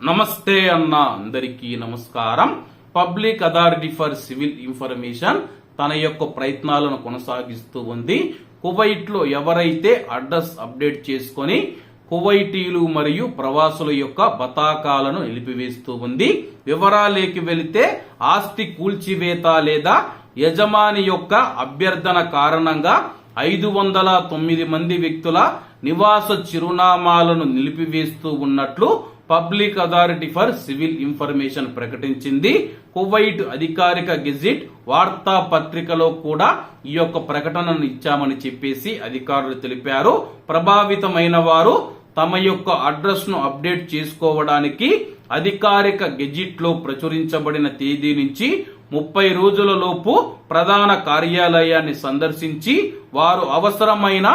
నమస్తే అన్న అందరికీ నమస్కారం. Public authority for civil information తన యొక్క ప్రయత్నాలను కొనసాగిస్తూ ఉంది. కువైట్లో ఎవరైతే అడ్రస్ అప్డేట్ చేసుకొని కువైటీలు మరియు ప్రవాసుల యొక్క బతాకాలను నిలిపివేస్తూ ఉంది వివరాలేకి వెళితే ఆస్తి కూల్చివేత లేదా యజమాని యొక్క అభ్యర్థన కారణంగా ఐదు వందల తొమ్మిది మంది వ్యక్తుల నివాస చిరునామాలను నిలిపివేస్తూ ఉన్నట్లు public authority for civil information ప్రకటించింది. కువైట్ అధికారిక గెజిట్ వార్తా పత్రికలో కూడా ఈ యొక్క ప్రకటనను ఇచ్చామని చెప్పేసి అధికారులు తెలిపారు. ప్రభావితమైన వారు తమ యొక్క అడ్రస్ను అప్డేట్ చేసుకోవడానికి అధికారిక గెజిట్లో ప్రచురించబడిన తేదీ నుంచి ముప్పై రోజుల లోపు ప్రధాన కార్యాలయాన్ని సందర్శించి వారు అవసరమైన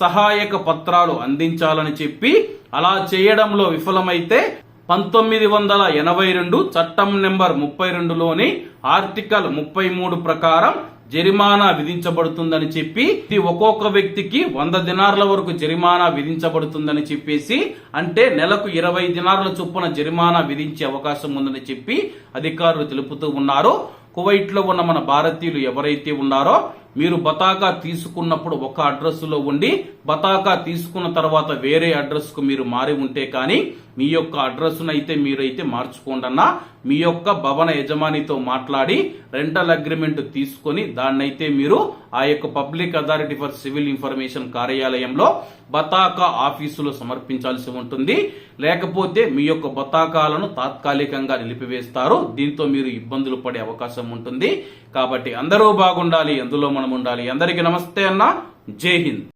సహాయక పత్రాలు అందించాలని చెప్పి అలా చేయడంలో విఫలమైతే పంతొమ్మిది వందల ఎనభై రెండు చట్టం నెంబర్ ముప్పై రెండులోని ఆర్టికల్ ముప్పై మూడు ప్రకారం జరిమానా విధించబడుతుందని చెప్పి ఇది ఒక్కొక్క వ్యక్తికి వంద దినార్ల వరకు జరిమానా విధించబడుతుందని చెప్పేసి అంటే నెలకు ఇరవై దినార్ల చొప్పున జరిమానా విధించే అవకాశం ఉందని చెప్పి అధికారులు తెలుపుతూ ఉన్నారు. కువైట్లో ఉన్న మన భారతీయులు ఎవరైతే ఉన్నారో మీరు బతాకా తీసుకున్నప్పుడు ఒక అడ్రస్లో ఉండి బతాకా తీసుకున్న తర్వాత వేరే అడ్రస్కు మీరు మారి ఉంటే కానీ మీ యొక్క అడ్రస్ అయితే మీరైతే మార్చుకోండి అన్నా మీ యొక్క భవన యజమానితో మాట్లాడి రెంటల్ అగ్రిమెంట్ తీసుకొని దాన్నైతే మీరు ఆ యొక్క public authority for civil information కార్యాలయంలో బతాకా ఆఫీసులో సమర్పించాల్సి ఉంటుంది. లేకపోతే మీ యొక్క బతాకాలను తాత్కాలికంగా నిలిపివేస్తారు. దీంతో మీరు ఇబ్బందులు పడే అవకాశం ఉంటుంది. కాబట్టి అందరూ బాగుండాలి అందులో మనం ఉండాలి. అందరికీ నమస్తే అన్న. జై హింద్.